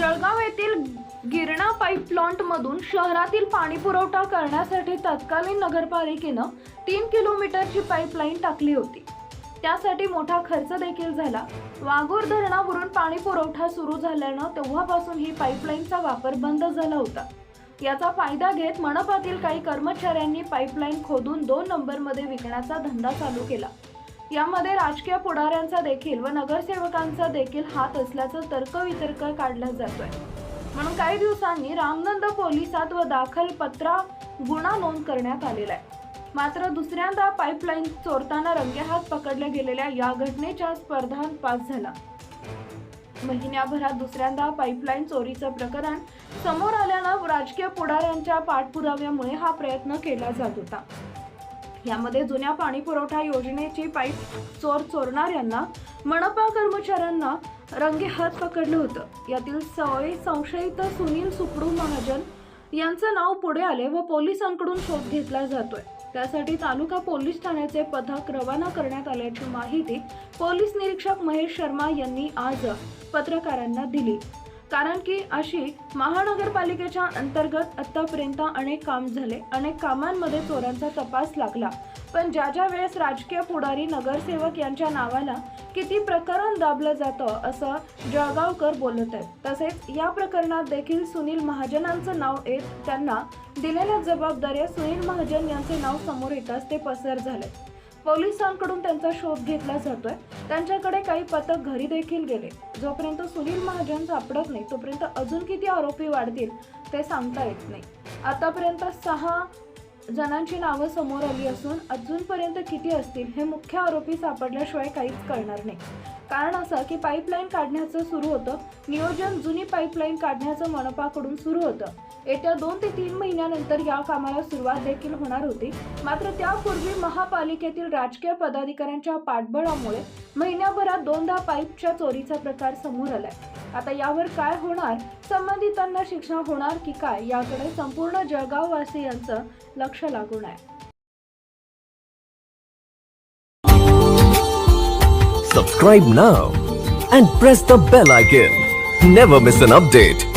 जळगाव येथील Girna pipe plant मधून शहरातील पाणी पुरवठा करण्यासाठी तत्कालीन नगरपालिकेनं तीन किलोमीटरची पाईपलाईन टाकली होती. त्यासाठी मोठा खर्च देखील झाला. वाघूर धरणावरून पाणी पुरवठा सुरू झाल्यानं तेव्हापासून ही पाईपलाईनचा वापर बंद झाला होता. याचा फायदा घेत मनपातील काही कर्मचाऱ्यांनी पाईपलाईन खोदून दोन नंबरमध्ये विकण्याचा धंदा चालू केला. यामध्ये राजकीय पुढाऱ्यांचा देखील व नगरसेवकांचा देखील हात असल्याचा तर्कवितर्क काढला जातोय. म्हणून काही दिवसांनी रामनंद पोलिसात व दाखल पत्रा गुन्हा नोंद करण्यात आलेला आहे. मात्र दुसऱ्यांदा पाईपलाईन चोरताना रंगेहात पकडल्या गेलेल्या या घटनेच्या स्पर्धात पास झाला. महिन्याभरात दुसऱ्यांदा पाईपलाईन चोरीचं प्रकरण समोर आल्यानं राजकीय पुढाऱ्यांच्या पाठपुराव्यामुळे हा प्रयत्न केला जात होता. यामध्ये जुन्या पाणी पुरवठा योजनेची पाईप चोर चोरणाऱ्यांना मनपा कर्मचाऱ्यांना रंगे हात पकडलं होतं. यातील सवय संशयित सुनील सुकडू महाजन यांचं नाव पुढे आले व पोलिसांकडून शोध घेतला जातोय. त्यासाठी तालुका पोलीस ठाण्याचे पथक रवाना करण्यात आल्याची माहिती पोलीस निरीक्षक महेश शर्मा यांनी आज पत्रकारांना दिली. कारण की अशी महानगरपालिकेच्या अंतर्गत आतापर्यंत अनेक काम झाले. अनेक कामांमध्ये चोरांचा तपास लागला. पण ज्या ज्या वेळेस राजकीय पुढारी नगरसेवक यांच्या नावाला किती प्रकरण दाबलं जातं असं जळगावकर बोलत आहेत. तसेच या प्रकरणात देखील सुनील महाजनांचं नाव येत त्यांना दिलेल्या जबाबदाऱ्या सुनील महाजन यांचे नाव समोर येताच ते पसर झाले पोलिसांकडून त्यांचा शोध घेतला जातोय. त्यांच्याकडे काही पथक घरी देखील गेले. जोपर्यंत सुनील महाजन सापडत नाही तोपर्यंत अजून किती आरोपी वाढतील ते सांगता येत नाही. आतापर्यंत सहा जणांची नावं समोर आली असून अजूनपर्यंत किती असतील हे मुख्य आरोपी सापडल्याशिवाय काहीच कळणार नाही. कारण असं की पाईपलाईन काढण्याचं सुरू होतं. नियोजन जुनी पाईपलाईन काढण्याचं मनपाकडून सुरू होतं. येत्या दोन ते तीन महिन्यानंतर या कामाला सुरुवात देखील होणार होती. मात्र त्यापूर्वी महापालिकेतील राजकीय पदाधिकाऱ्यांच्या पाठबळामुळे महिन्याभरात दोनदा पाईपच्या चोरीचा प्रकार समोर आलाय. आता यावर काय होणार? संबंधितांना शिक्षा होणार की काय? याकडे संपूर्ण जळगाववासियांचं लक्ष लागून आहे. Subscribe now and press the bell icon. Never miss an update.